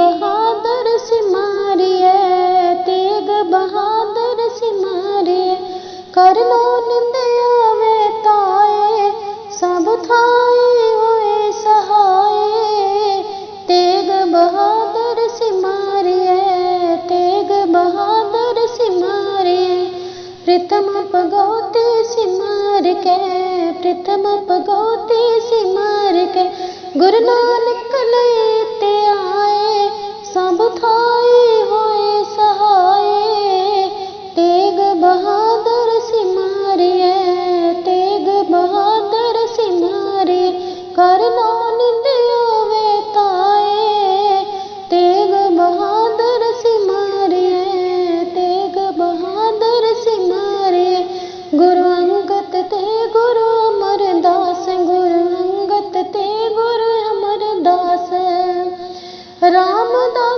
बहादुर से मारिए तेग बहादुर से मारिए कर लो निंदया वे ताए, सब थाए हुए सहाए। तेग बहादुर से मारिए तेग बहादुर से प्रथम पगौते से मार के, प्रथम पगौते से मार के। ਗੁਰੂ ਨਾਨਕ ਲਈ ਤੇ ਆਏ ਸਭ ਥਾਏ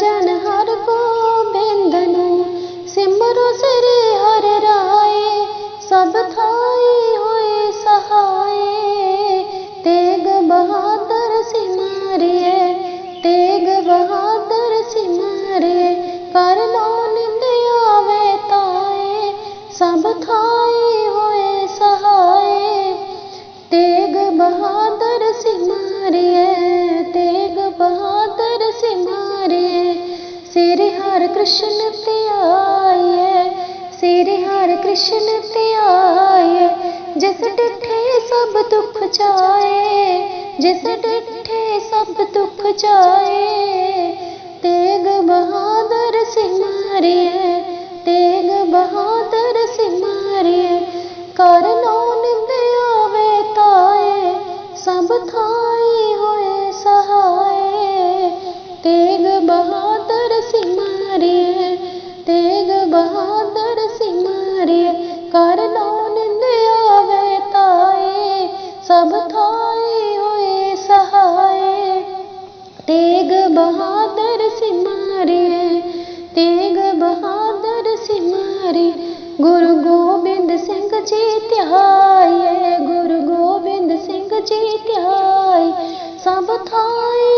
जान हारो कृष्ण ते आए, सिरे हर कृष्ण ते आए, जिस डिठे सब दुख जाए, जिस डिठे सब दुख जाए। तेग बहादुर सिमरिए तेग बहादुर सिमरिए करनों निंद आवे ताए, सब था बहादुर सिमारिए तेग बहादुर सिमारी गुरु गोबिंद सिंह जी त्याए गुरु गोबिंद सिंह जी त्याए ਸਭ ਥਾਈ